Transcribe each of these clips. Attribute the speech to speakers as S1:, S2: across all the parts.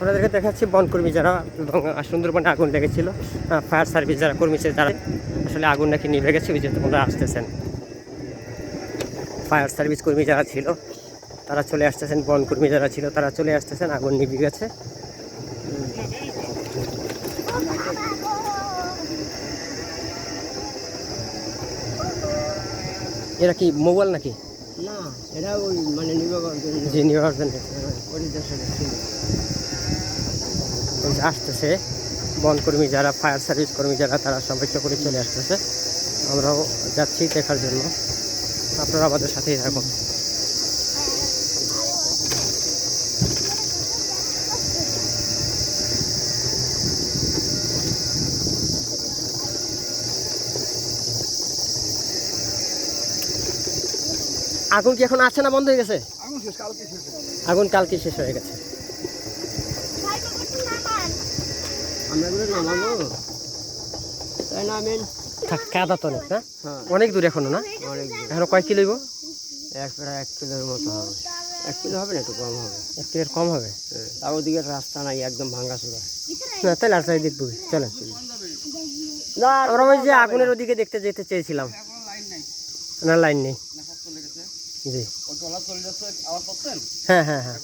S1: আপনাদেরকে দেখাচ্ছি বনকর্মী যারা এবং সুন্দরবনে আগুন লেগেছিল ফায়ার সার্ভিস যারা কর্মী ছিল যারা আসলে আগুন নাকি নিভে গেছে ওই যে তোমরা আসতেছেন। ফায়ার সার্ভিস কর্মী যারা ছিল তারা চলে আসতেছেন বনকর্মী যারা ছিল তারা চলে আসতেছেন আগুন নিভে গেছে। এরা কি মোবাইল নাকি?
S2: না এটা ওই মানে নির্বাচন
S1: যে নেওয়ার জন্য
S2: পরিদর্শনে ছিল
S1: ওই যে আসতেছে। বনকর্মী যারা ফায়ার সার্ভিস কর্মী যারা তারা সবাইকে করে চলে আসতেছে। আমরাও যাচ্ছি দেখার জন্য। আপনারা আমাদের সাথেই থাকুন। আগুন কি এখন আছে না বন্ধ হয়ে গেছে?
S2: আগুন কালকে শেষ
S1: হয়ে গেছে।
S2: আমরা এগুলো নামাবো তাই নামেন
S1: থাক কাদা তো অনেক না
S2: হ্যাঁ।
S1: অনেক দূর এখনও না?
S2: অনেক।
S1: এখনও কয় কিলো হইব?
S2: এক প্রায় এক কিলোর মতো হবে। এক কিলো হবে না একটু কম হবে।
S1: এক কিলোর কম হবে?
S2: হ্যাঁ। ওদিকে রাস্তা নাই একদম ভাঙ্গা চূড়া।
S1: না তাহলে আর চাই দেখব চলেন। আমরা ওই যে আগুনের ওদিকে দেখতে যেতে চেয়েছিলাম। না লাইন নেই। জি। হ্যাঁ হ্যাঁ হ্যাঁ।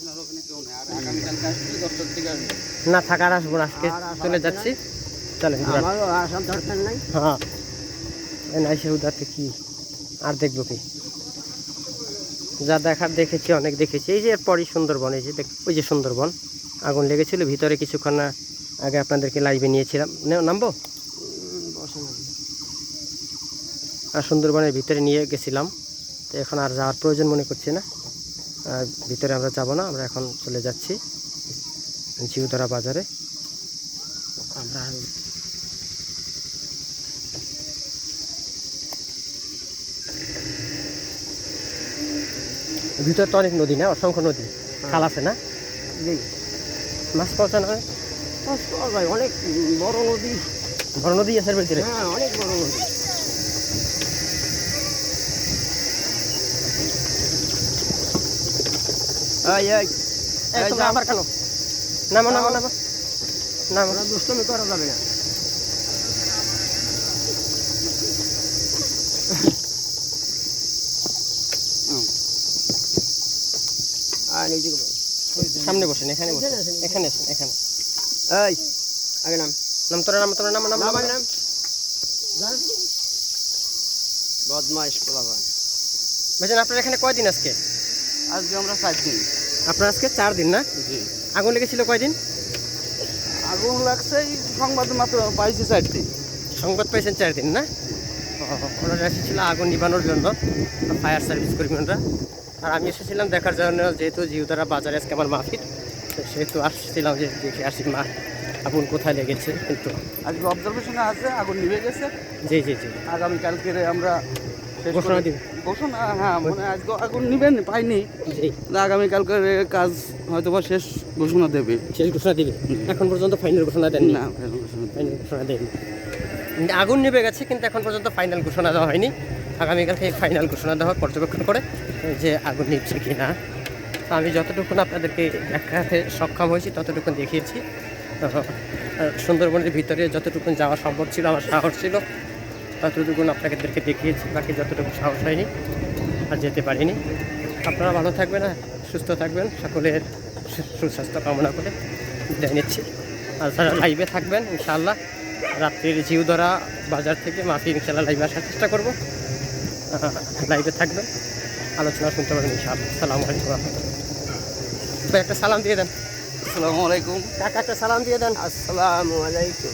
S1: না থাকার আসব না আজকে চলে যাচ্ছি। চলেন
S2: আমারও আসার দরকার নাই।
S1: হ্যাঁ। উদারতে কি? আর দেখব কি? যা দেখার দেখেছি অনেক দেখেছি। এই যে এরপরই সুন্দরবন এই যে দেখ- ওই যে সুন্দরবন আগুন লেগেছিল ভিতরে কিছুক্ষণ আগে আপনাদেরকে লাইভে নিয়েছিলাম। নামবো? আর সুন্দরবনের ভিতরে নিয়ে গেছিলাম। তো এখন আর যাওয়ার প্রয়োজন মনে করছি না। ভিতরে আমরা যাব না আমরা এখন চলে যাচ্ছি জিউদরা বাজারে। আমরা ভিতরে তো অনেক নদী না অসংখ্য নদী। খাল আছে না? মাছ পাওয়া না
S2: মাছ পাওয়া যায় অনেক বড় নদী।
S1: বড় নদী আছে ভিতরে
S2: হ্যাঁ অনেক বড় নদী। এই এই
S1: এই,
S2: এই
S1: তোমরা আবার কেন নামো নামো নামো। নামো।
S2: দুষ্টমি করা যাবে না। আর এই
S1: সামনে বসেন এখানে বসেন
S2: এখানে আসেন।
S1: এখানে
S2: এই। আগে নাম।
S1: নাম তোরা নাম তোরা নাম নাম
S2: নাম।
S1: নাম
S2: বদমাইশ
S1: ভাইজান আপনার এখানে কয়দিন আজকে?
S2: আজকে আমরা চার দিন।
S1: আপনার আজকে চার দিন না?
S2: জি।
S1: আগুন লেগেছিল কয়দিন?
S2: আগুন লাগছে এই সংবাদ মাত্র পাইছি চার দিন।
S1: সংবাদ পেয়েছেন চার দিন না? ওনারা এসেছিল আগুন নিবানোর জন্য ফায়ার সার্ভিস কর্মীরা। আর আমি এসেছিলাম দেখার জন্য যেহেতু জিউদারা বাজারে আজকে আমার মাফিক তো সেহেতু আসছিলাম যে দেখে আসি মা আগুন কোথায় লেগেছে? কিন্তু
S2: আজকে অবজারভেশনে আছে আগুন নিভে গেছে।
S1: জি জি জি।
S2: আগামীকালকে আমরা
S1: ঘোষণা দিবে।
S2: ঘোষণা হ্যাঁ মানে আজকে আগুন নিবেন পাইনি।
S1: জি।
S2: আগামী কালকের কাজ হয়তো বা শেষ ঘোষণা দেবে।
S1: শেষ ঘোষণা দিবে? এখন পর্যন্ত ফাইনাল ঘোষণা দেননি?
S2: না।
S1: ফাইনাল ঘোষণা দেয়নি আগুন নিভে গেছে কিন্তু এখন পর্যন্ত ফাইনাল ঘোষণা দেওয়া হয়নি। আগামীকাল থেকে ফাইনাল ঘোষণা দেওয়া পর্যবেক্ষণ করে যে আগুন নিচ্ছে কি না আমি যতটুকুন আপনাদেরকে দেখাতে সক্ষম হয়েছি ততটুকু দেখিয়েছি। সুন্দরবনের ভিতরে যতটুকুন যাওয়া সম্ভব ছিল আমার সাহস ছিল। ততটুকুন আপনাদেরকে দেখিয়েছি বাকি যতটুকু সাহস হয়নি আর যেতে পারিনি। আপনারা ভালো থাকবেন আর সুস্থ থাকবেন সকলের সুস্বাস্থ্য কামনা করে বিদায় নিচ্ছি। আর যারা লাইভে থাকবেন ইনশাআল্লাহ রাত্রির জিউদরা বাজার থেকে মাফি ইনশাল্লাহ লাইভে আসার চেষ্টা করব। লাইভে থাকবেন আলোচনা শুনতে পারবেন ইনশাআল্লাহ। সালাম আলাইকুম রহমতুল্লাহ। একটা সালাম দিয়ে দেন।
S2: আসসালামু আলাইকুম।
S1: কাকা একটা সালাম দিয়ে দেন।
S2: আসসালামু আলাইকুম।